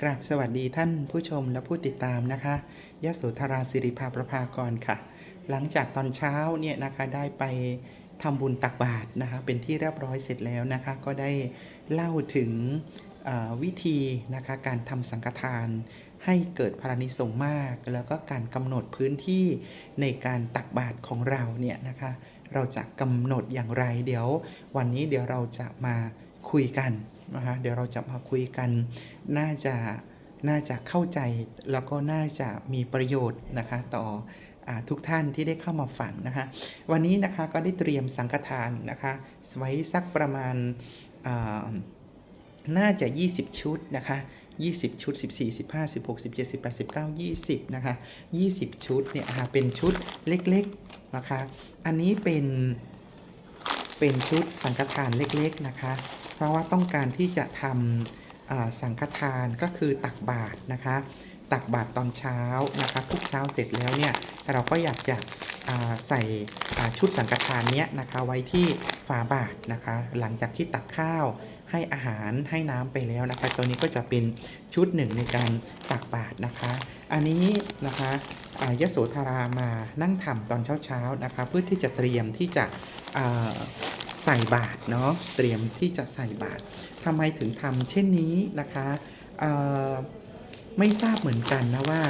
กราบสวัสดีท่านผู้ชมและผู้ติดตามนะคะยโสธราสิริภาประภากรค่ะ หลังจากตอนเช้าเนี่ยนะคะได้ไปทำบุญตักบาตรนะคะเป็นที่เรียบร้อยเสร็จแล้วนะคะ ก็ได้เล่าถึงวิธีนะคะการทำสังฆทานให้เกิดพลานิสงส์มาก แล้วก็การกำหนดพื้นที่ในการตักบาตรของเราเนี่ยนะคะ เราจะกำหนดอย่างไรเดี๋ยว วันนี้เดี๋ยวเราจะมาคุยกัน นะคะเดี๋ยวเราจะมาคุยกัน น่าจะน่าจะเข้าใจแล้วก็น่าจะมีประโยชน์นะคะต่ออทุกท่านที่ได้เข้ามาฟังนะคะ วันนี้นะคะก็ได้เตรียมสังฆทานนะคะไว้สักประมาณอ่าน่าจะ 20 ชุดนะคะ20 ชุด 14 15 16 17 18 19 20 นะคะ 20 ชุดเนี่ยนะคะเป็นชุดเล็กๆนะคะ อันนี้เป็นเป็นชุดสังฆทานเล็กๆนะคะ เพราะว่าต้องการที่จะทำสังฆทานก็คือตักบาตรนะคะ ตักบาตรตอนเช้านะคะทุกเช้าเสร็จแล้วเนี่ยเราก็อยากจะใส่ชุดสังฆทานเนี้ยนะคะไว้ที่ฝาบาตรนะคะ หลังจากที่ตักข้าวให้อาหารให้น้ำไปแล้วนะคะ ตัวนี้ก็จะเป็นชุดหนึ่งในการตักบาตรนะคะ อันนี้นะคะยโสธรามานั่งทำตอนเช้าๆนะคะ เพื่อที่จะเตรียมที่จะ ใส่บาตรเนาะเตรียมที่จะใส่บาตรทำไมถึงทำเช่นนี้นะคะไม่ทราบเหมือนกันนะว่า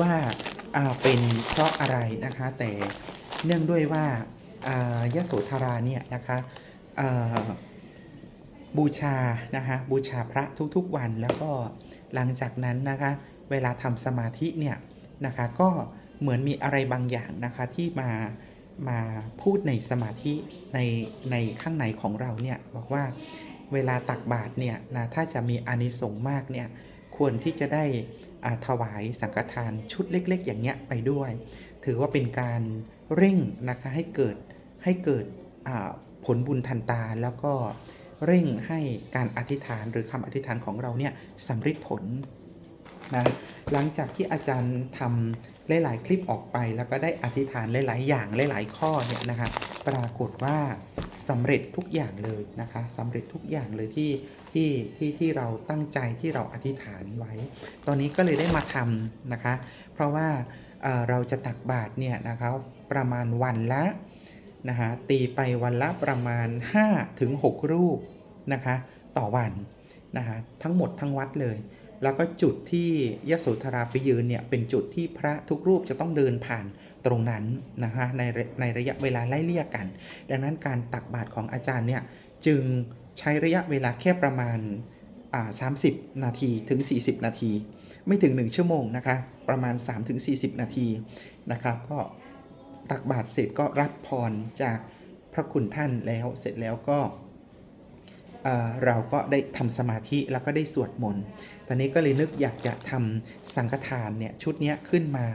ว่าอ่าเป็นเพราะอะไรนะคะ แต่เนื่องด้วยว่าายโสธราเนี่ยนะคะบูชานะคะบูชาพระทุกๆวันแล้วก็หลังจากนั้นนะคะเวลาทำสมาธิเนี่ยนะคะก็เหมือนมีอะไรบางอย่างนะคะที่มา มาพูดในสมาธิในในข้างในของเราเนี่ยบอกว่าเวลาตักบาตรเนี่ยนะถ้าจะมีอานิสงส์มากเนี่ยควรที่จะได้ถวายสังฆทานชุดเล็ก ๆ อย่างเงี้ยไปด้วย ถือว่าเป็นการเร่งนะคะให้เกิดให้เกิดผลบุญทันตาแล้วก็เร่งให้การอธิษฐานหรือคำอธิษฐานของเราเนี่ยสำเร็จผลนะหลังจากที่อาจารย์ทำ หลาย ๆ คลิปออกไป แล้วก็ได้อธิษฐานหลาย ๆ อย่างหลาย ๆ ข้อเนี่ยนะคะปรากฏว่าสำเร็จทุกอย่างเลยนะคะสำเร็จทุกอย่างเลยที่ที่ที่ที่เราตั้งใจที่เราอธิษฐานไว้ ตอนนี้ก็เลยได้มาทำนะคะ เพราะว่าเเราจะตักบาตรเนี่ยนะคะประมาณวันละนะคะตีไปวันละประมาณ5ถึง6รูปนะคะต่อวันนะคะทั้งหมดทั้งวัดเลย แล้วก็จุดที่ยโสธราไปยืนเนี่ยเป็นจุดที่พระทุกรูปจะต้องเดินผ่านตรงนั้นนะคะในในระยะเวลาไล่เลี่ยกัน ดังนั้นการตักบาตรของอาจารย์เนี่ยจึงใช้ระยะเวลาแค่ประมาณอ่า30นาทีถึง 40 นาที ไม่ถึง 1 ชั่วโมงนะคะประมาณ 3-40 นาทีนะคะก็ตักบาตรเสร็จก็รับพรจากพระคุณท่านแล้วเสร็จแล้วก็ เราก็ได้ทำสมาธิแล้วก็ได้สวดมนต์ ตอนนี้ก็เลยนึกอยากจะทำสังฆทานเนี่ยชุดนี้ขึ้นมา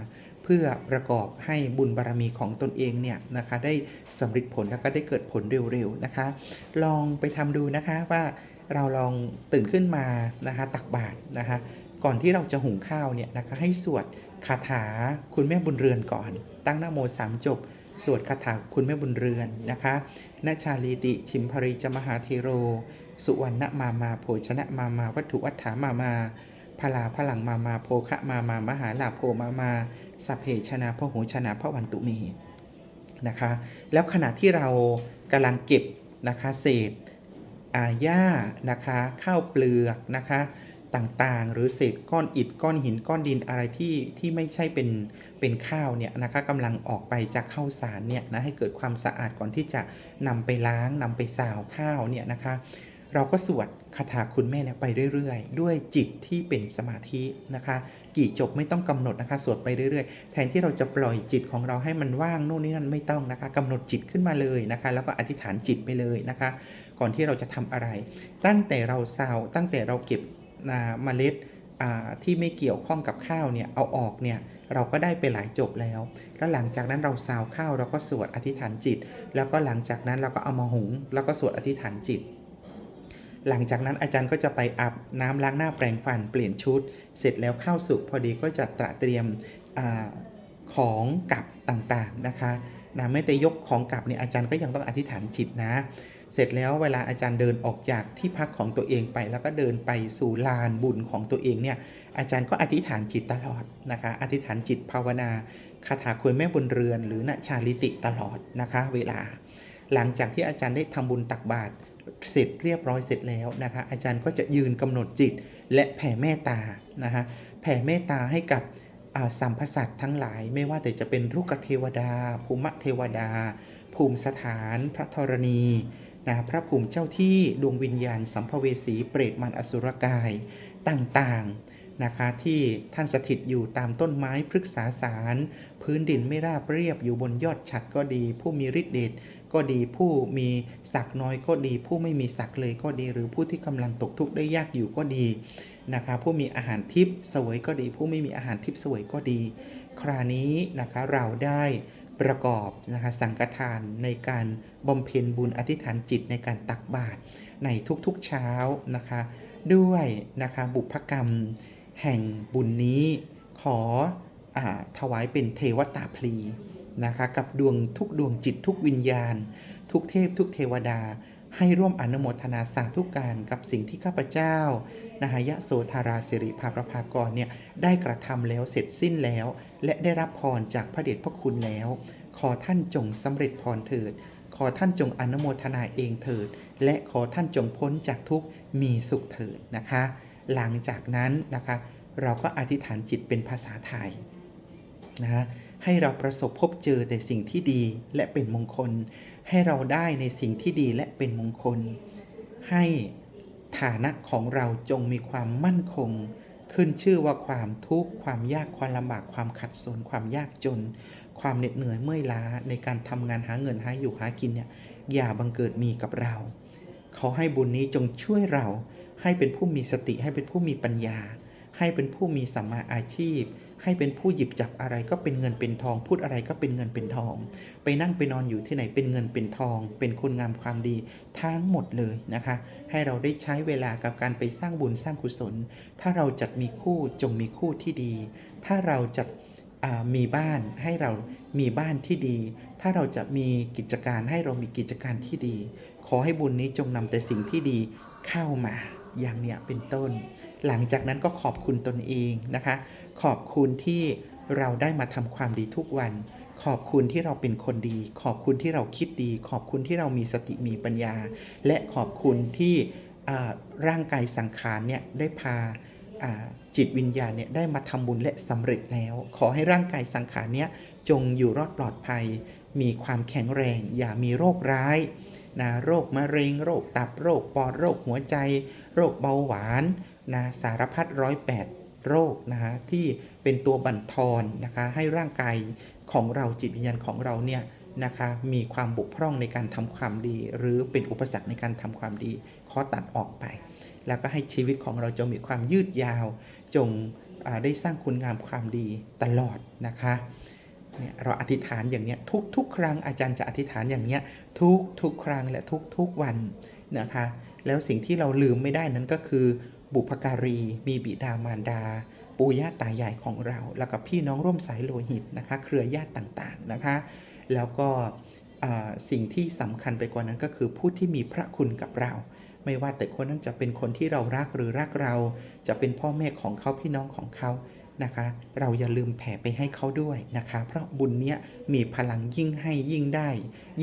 เพื่อประกอบให้บุญบารรมีของตนเองเนี่ยนะคะได้สำเร็จผลแล้วก็ได้เกิดผลเร็วๆนะคะ ลองไปทำดูนะคะว่าเราลองตื่นขึ้นมานะคะตักบาตรนะคะก่อนที่เราจะหุงข้าวเนี่ยนะคะให้สวดคาถาคุณแม่บุญเรือนก่อน ตั้งนะโมสามจบสวดคาถาคุณแม่บุญเรือนนะคะนชาลีติชิมพริจมหาเทโร สุวรรณมามาโภชนะมามา วัตถุวัฏฐามามาพลาพลังมามาโภคะมามามหาลาโภมามาสัพเพชนะพระโหชนะพระวันตุเมนะคะแล้วขณะที่เรากำลังเก็บนะคะเศษอาหญ้านะคะข้าวเปลือกนะคะต่างๆ หรือเศษก้อนอิฐก้อนหินก้อนดินอะไรที่ที่ไม่ใช่เป็นเป็นข้าวเนี่ยนะคะกำลังออกไปจากข้าวสารเนี่ยนะให้เกิดความสะอาดก่อนที่จะนำไปล้างนำไปสาวข้าวเนี่ยนะคะ เราก็สวดคาถาคุณแม่เนี่ยไปเรื่อยๆ ด้วยจิตที่เป็นสมาธินะคะ กี่จบไม่ต้องกำหนดนะคะสวดไปเรื่อยๆ แทนที่เราจะปล่อยจิตของเราให้มันว่างโน่นนี่นั่นไม่ต้องนะคะกำหนดจิตขึ้นมาเลยนะคะ แล้วก็อธิษฐานจิตไปเลยนะคะ ก่อนที่เราจะทำอะไร ตั้งแต่เราซาวตั้งแต่เราเก็บเมล็ดที่ไม่เกี่ยวข้องกับข้าวเนี่ยเอาออกเนี่ยเราก็ได้ไปหลายจบแล้ว แล้วหลังจากนั้นเราซาวข้าวเราก็สวดอธิษฐานจิต แล้วก็หลังจากนั้นเราก็เอามาหุง แล้วก็สวดอธิษฐานจิต หลังจากนั้นอาจารย์ก็จะไปอาบน้ำล้างหน้าแปรงฟันเปลี่ยนชุด เสร็จแล้วเข้าสุกพอดีก็จะตระเตรียมอของกับต่างๆนะคะนะแม้แต่ยกของกลับเนี่ยอาจารย์ก็ยังต้องอธิษฐานจิตนะ เสร็จแล้วเวลาอาจารย์เดินออกจากที่พักของตัวเองไป แล้วก็เดินไปสู่ลานบุญของตัวเองเนี่ยอาจารย์ก็อธิษฐานจิตตลอดนะคะ อธิษฐานจิตภาวนาคาถาคุณแม่บนเรือน หรือณชาลิติตลอดนะคะ เวลา หลังจากที่อาจารย์ได้ทำบุญตักบาตร เสร็จเรียบร้อยเสร็จแล้วนะคะ อาจารย์ก็จะยืนกำหนดจิต และแผ่เมตตานะคะแผ่เมตตาให้กับสัมพสัตว์ทั้งหลาย ไม่ว่าแต่จะเป็นลูกเทวดา ภูมิเทวดา ภูมิสถาน พระธรณีนะพระภูมิเจ้าที่ดวงวิญญาณ สัมภเวสีเปรตมันอสุรกายต่างๆนะคะที่ท่านสถิตอยู่ตามต้นไม้พฤกษาสาร พื้นดินไม่ราบเรียบอยู่บนยอดฉัดก็ดี ผู้มีฤทธิ์เดช ก็ดีผู้มีศักดิ์น้อยก็ดี ผู้ไม่มีศักดิ์เลยก็ดี หรือผู้ที่กำลังตกทุกข์ได้ยากอยู่ก็ดีนะคะผู้มีอาหารทิพย์สวยก็ดี ผู้ไม่มีอาหารทิพย์สวยก็ดี คราวนี้นะคะเราได้ประกอบนะคะสังฆทานในการบำเพ็ญบุญอธิษฐานจิตในการตักบาตรในทุกๆเช้านะคะด้วยนะคะบุพกรรมแห่งบุญนี้ขออาถวายเป็นเทวตาพลี นะคะกับดวงทุกดวงจิตทุกวิญญาณ ทุกเทพ ทุกเทวดา ให้ร่วมอนุโมทนาสาธุการกับสิ่งที่ข้าพเจ้า นหายะโสธาราสิริภาประภากรเนี่ยได้กระทำแล้วเสร็จสิ้นแล้ว และได้รับพรจากพระเดชพระคุณแล้ว ขอท่านจงสำเร็จพรเถิด ขอท่านจงอนุโมทนาเองเถิด และขอท่านจงพ้นจากทุกมีสุขเถิดนะคะ หลังจากนั้นนะคะเราก็อธิษฐานจิตเป็นภาษาไทยนะฮะ ให้เราประสบพบเจอแต่สิ่งที่ดีและเป็นมงคล ให้เราได้ในสิ่งที่ดีและเป็นมงคล ให้ฐานะของเราจงมีความมั่นคง ขึ้นชื่อว่าความทุกข์ความยากความลำบากความขัดสนความยากจน ความเหน็ดเหนื่อยเมื่อยล้าในการทำงานหาเงินหาอยู่หากินเนี่ยอย่าบังเกิดมีกับเราขอให้บุญนี้จงช่วยเราให้เป็นผู้มีสติให้เป็นผู้มีปัญญา ให้เป็นผู้มีสัมมาอาชีพ ให้เป็นผู้หยิบจับอะไรก็เป็นเงินเป็นทอง พูดอะไรก็เป็นเงินเป็นทอง ไปนั่งไปนอนอยู่ที่ไหนเป็นเงินเป็นทอง เป็นคุณงามความดีทั้งหมดเลยนะคะ ให้เราได้ใช้เวลากับการไปสร้างบุญสร้างกุศล ถ้าเราจัดมีคู่จงมีคู่ที่ดี ถ้าเราจัดมีบ้านให้เรามีบ้านที่ดี ถ้าเราจะมีกิจการให้เรามีกิจการที่ดี ขอให้บุญนี้จงนำแต่สิ่งที่ดีเข้ามา อย่างเนี้ยเป็นต้น หลังจากนั้นก็ขอบคุณตนเองนะคะ ขอบคุณที่เราได้มาทำความดีทุกวัน ขอบคุณที่เราเป็นคนดี ขอบคุณที่เราคิดดี ขอบคุณที่เรามีสติมีปัญญา และขอบคุณที่ร่างกายสังขารเนี่ยได้พาอ่าจิตวิญญาณเนี่ยได้มาทำบุญและสำเร็จแล้ว ขอให้ร่างกายสังขารเนี่ยจงอยู่รอดปลอดภัย มีความแข็งแรง อย่ามีโรคร้าย นะโรคมะเร็ง โรคตับโรคปอดโรคหัวใจ โรคเบาหวานนะสารพัดร้อยแปดโรคนะฮะที่เป็นตัวบั่นทอนนะคะให้ร่างกายของเราจิตวิญญาณของเราเนี่ยนะคะมีความบกพร่องในการทำความดี หรือเป็นอุปสรรคในการทำความดีขอตัดออกไป แล้วก็ให้ชีวิตของเราจงมีความยืดยาว จงได้สร้างคุณงามความดีตลอดนะคะ เนี่ยเราอธิษฐานอย่างเนี้ยทุกทุกครั้งอาจารย์จะอธิษฐานอย่างเนี้ยทุกทุกครั้งและทุกทุกวันนะคะ แล้วสิ่งที่เราลืมไม่ได้นั้นก็คือ บุพการี มีบิดามารดา ปู่ย่าตายายของเรา แล้วก็พี่น้องร่วมสายโลหิตนะคะ เครือญาติต่างๆนะคะ แล้วก็สิ่งที่สำคัญไปกว่านั้นก็คือผู้ที่มีพระคุณกับเรา ไม่ว่าแต่คนนั้นจะเป็นคนที่เรารักหรือรักเรา จะเป็นพ่อแม่ของเขาพี่น้องของเขา นะคะ เราอย่าลืมแผ่ไปให้เขาด้วยนะคะ เพราะบุญเนี้ยมีพลังยิ่งให้ยิ่งได้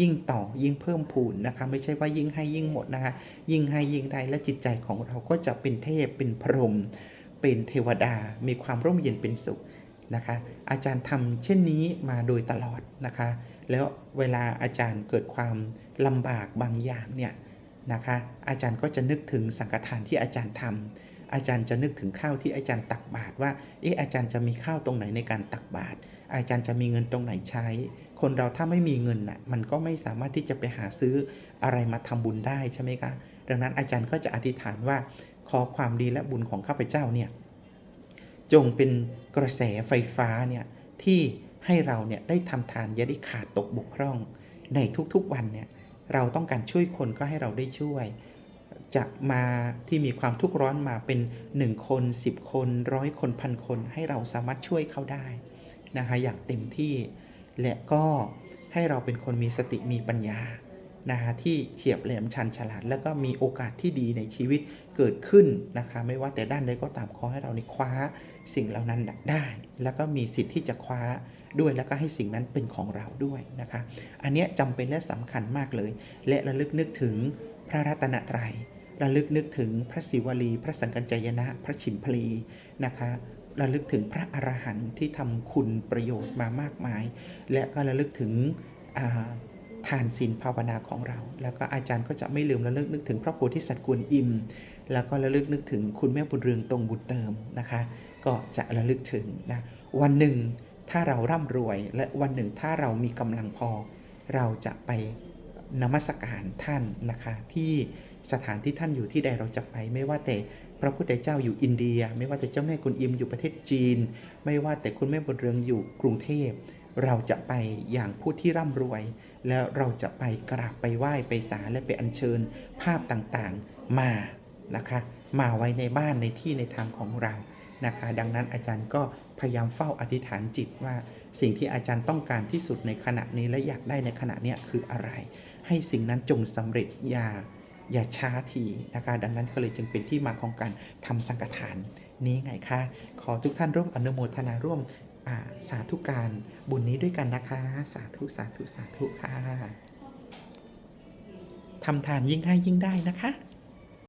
ยิ่งต่อยิ่งเพิ่มพูนนะคะ ไม่ใช่ว่ายิ่งให้ยิ่งหมดนะคะ ยิ่งให้ยิ่งได้และจิตใจของเราก็จะเป็นเทพเป็นพรหมเป็นเทวดา มีความร่มเย็นเป็นสุขนะคะ อาจารย์ทำเช่นนี้มาโดยตลอดนะคะ แล้วเวลาอาจารย์เกิดความลำบากบางอย่างเนี่ยนะคะ อาจารย์ก็จะนึกถึงสังฆทานที่อาจารย์ทำ อาจารย์จะนึกถึงข้าวที่อาจารย์ตักบาตรว่าเอออาจารย์จะมีข้าวตรงไหนในการตักบาตรอาจารย์จะมีเงินตรงไหนใช้ คนเราถ้าไม่มีเงินน่ะมันก็ไม่สามารถที่จะไปหาซื้ออะไรมาทำบุญได้ใช่ไหมคะดังนั้นอาจารย์ก็จะอธิษฐานว่าขอความดีและบุญของข้าพเจ้าเนี่ยจงเป็นกระแสไฟฟ้าเนี่ยที่ให้เราเนี่ยได้ทำทานอย่าได้ขาดตกบกพร่อง ในทุกๆวันเนี่ยเราต้องการช่วยคนก็ให้เราได้ช่วย จะมาที่มีความทุกข์ร้อนมาเป็น 1 คน 10 คนร้อยคนพันคนให้เราสามารถช่วยเขาได้นะคะอย่างเต็มที่ และก็ให้เราเป็นคนมีสติมีปัญญานะคะที่เฉียบแหลมชันฉลาด แล้วก็มีโอกาสที่ดีในชีวิตเกิดขึ้นนะคะ ไม่ว่าแต่ด้านใดก็ตามขอให้เราในคว้าสิ่งเหล่านั้นได้ แล้วก็มีสิทธิ์ที่จะคว้าด้วยแล้วก็ให้สิ่งนั้นเป็นของเราด้วยนะคะ อันนี้จำเป็นและสำคัญมากเลย และระลึกนึกถึงพระรัตนตรัย ระลึกนึกถึงพระศิวลีพระสังกัญจายนะ พระชิมพลีนะคะระลึกถึงพระอรหันต์ที่ทำคุณประโยชน์มามากมาย และก็ระลึกถึงอ่าทานศีลภาวนาของเรา แล้วก็อาจารย์ก็จะไม่ลืมระลึกนึกถึงพระโพธิสัตว์กวนอิม แล้วก็ระลึกนึกถึงคุณแม่บุญเรืองตรงบุญเติมนะคะ ก็จะระลึกถึงนะวันหนึ่งถ้าเราร่ำรวย และวันหนึ่งถ้าเรามีกำลังพอ เราจะไปนมัสการท่านนะคะที่ สถานที่ท่านอยู่ที่ใดเราจะไป ไม่ว่าแต่พระพุทธเจ้าอยู่อินเดีย ไม่ว่าแต่เจ้าแม่กุนอิมอยู่ประเทศจีน ไม่ว่าแต่คุณแม่บุญเรืองอยู่กรุงเทพ เราจะไปอย่างผู้ที่ร่ำรวย แล้วเราจะไปกราบไปไหว้ไปสาและไปอัญเชิญภาพต่างๆมานะคะ มาไว้ในบ้านในที่ในทางของเรานะคะ ดังนั้นอาจารย์ก็พยายามเฝ้าอธิษฐานจิตว่า สิ่งที่อาจารย์ต้องการที่สุดในขณะนี้และอยากได้ในขณะนี้คืออะไร ให้สิ่งนั้นจงสำเร็จอย่า อย่าช้าทีนะคะ ดังนั้นก็เลยจึงเป็นที่มาของการทำสังฆทานนี้ไงคะขอทุกท่านร่วมอนุโมทนาร่วมาสาธุการบุญนี้ด้วยกันนะคะ สาธุสาธุสาธุค่ะทำทานยิ่งให้ยิ่งได้นะคะ